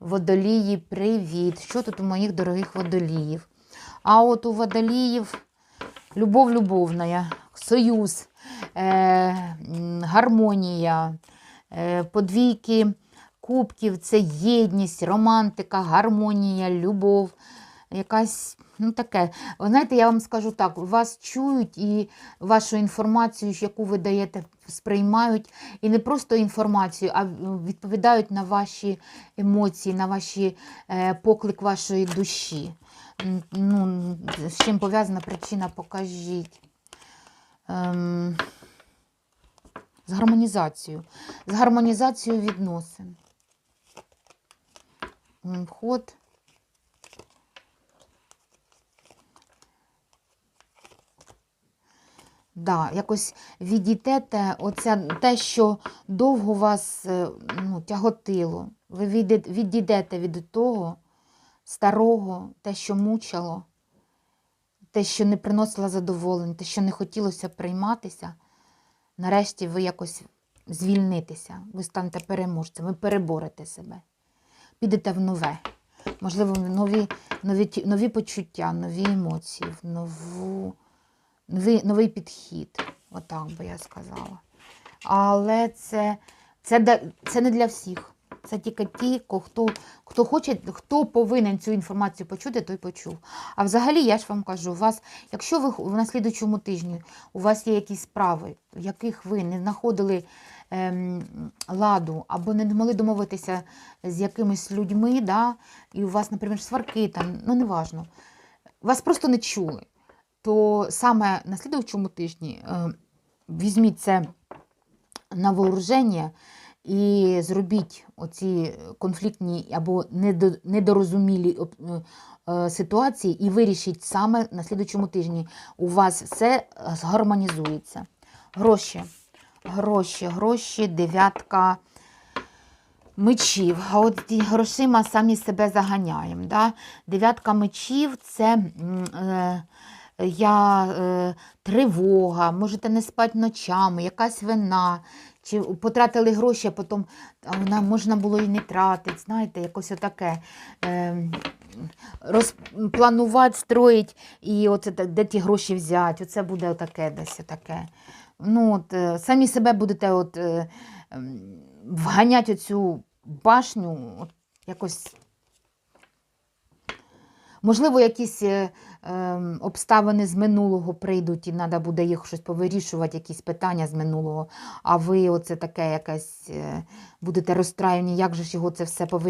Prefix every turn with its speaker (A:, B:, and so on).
A: Водолії, привіт! Що тут у моїх дорогих водоліїв? А от у водоліїв любов любовна, союз, е, гармонія, е, подвійки кубків це єдність, романтика, гармонія, любов. Якась, ну таке. Знаєте, я вам скажу так: вас чують і вашу інформацію, яку ви даєте, сприймають. І не просто інформацію, а відповідають на ваші емоції, на ваші е, поклик вашої душі. Ну, з чим пов'язана причина, покажіть. Ем, з гармонізацією. З гармонізацією відносин. М, Да, якось відійдете, оце те, що довго вас е, ну, тяготило. Ви відійдете від того старого, те, що мучило, те, що не приносило задоволення, те, що не хотілося прийматися. Нарешті ви якось звільнитеся, ви станете переможцем, ви переборете себе, підете в нове. Можливо, в нові, нові, нові почуття, нові емоції, в нову новий, новий підхід, отак би я сказала. Але це, це, це не для всіх. Це тільки ті, хто, хто хоче, хто повинен цю інформацію почути, той почув. А взагалі, я ж вам кажу, у вас, якщо ви в наслідуючому тижні у вас є якісь справи, в яких ви не знаходили ем, ладу або не могли домовитися з якимись людьми, да, і у вас, наприклад, сварки, там, ну неважно, вас просто не чули то саме на слідуючому тижні е, візьміть це на вооруження і зробіть оці конфліктні або недорозумілі е, е, ситуації і вирішіть саме на слідуючому тижні. У вас все згармонізується. Гроші, гроші, гроші, дев'ятка мечів. А от грошима самі себе заганяємо. Да? Дев'ятка мечів це е, я, е, тривога, можете не спати ночами, якась вина, чи потратили гроші, а потім а вона можна було і не тратити. Знаєте, якось отаке. Е, розпланувати, строїть, і оце, де ті гроші взяти. Оце буде отаке десь отаке. Ну, от, е, самі себе будете от, е, вганяти оцю башню, от, якось. Можливо, якісь е, ем, обставини з минулого прийдуть, і треба буде їх щось повирішувати, якісь питання з минулого. А ви оце таке якесь е, будете розстраювані, як же ж його це все повирішувати.